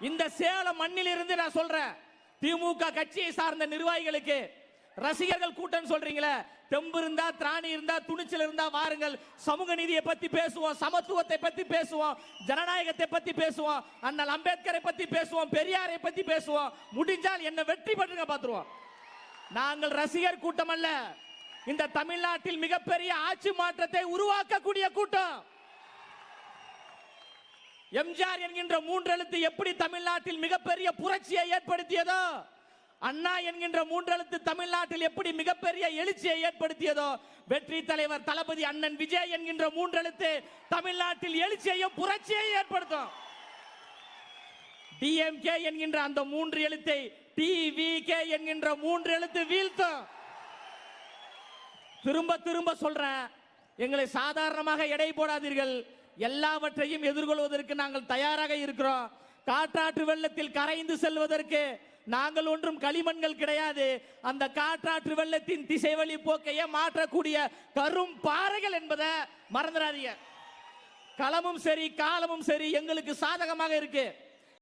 இந்த சேலம் மண்ணில் இருந்து நான் சொல்றேன் திமுக கட்சியை சார்ந்த நிர்வாகிகளுக்கு ரசிகர்கள் கூட்டம் சொல்றீங்களே தெம்பு இருந்தா திராணி இருந்தா துணிச்சல் இருந்தா வாருங்கள். சமூக நீதியை பத்தி பேசுவோம் சமத்துவத்தை பத்தி பேசுவோம் ஜனநாயகத்தை பத்தி பேசுவோம் அண்ணல் அம்பேத்கரை பத்தி பேசுவோம் பெரியாரை பத்தி பேசுவோம். முடிஞ்சால் என்ன வெற்றி பெற்றுங்க பாத்துருவோம். நாங்கள் ரசிகர் கூட்டம் அல்ல இந்த தமிழ்நாட்டில் மிகப்பெரிய ஆட்சி மாற்றத்தை உருவாக்கக்கூடிய கூட்டம். எம்ஜிஆர் என்கின்ற மூன்றெழுத்து எப்படி தமிழ்நாட்டில் மிகப்பெரிய புரட்சியை ஏற்படுத்தியதோ அண்ணா என்கின்ற மூன்றெழுத்து தமிழ்நாட்டில் எப்படி மிகப்பெரிய எழுச்சியை ஏற்படுத்தியதோ வெற்றி தலைவர் தளபதி அண்ணன் விஜய் என்கின்ற மூன்றெழுத்து தமிழ்நாட்டில் எழுச்சியையும் புரட்சியையும் ஏற்படுத்தும். டிஎம்கே என்கின்ற அந்த மூன்று எழுத்தை டிவிகே என்கின்ற மூன்று எழுத்து வீழ்த்தும். திரும்ப திரும்ப சொல்றேன் எங்களை சாதாரணமாக எடை போடாதீர்கள். எல்லாவற்றையும் எதிர்கொள்வதற்கு நாங்கள் தயாராக இருக்கிறோம். காற்றாற்று வெள்ளத்தில் கரைந்து செல்வதற்கு நாங்கள் ஒன்றும் களிமண்கள் கிடையாது. அந்த காற்றாற்று வெள்ளத்தின் திசை வழி போக்கையே மாற்றக்கூடிய கரும் பாறைகள் என்பதை மறந்துடாதீங்க. களமும் சரி காலமும் சரி எங்களுக்கு சாதகமாக இருக்கு.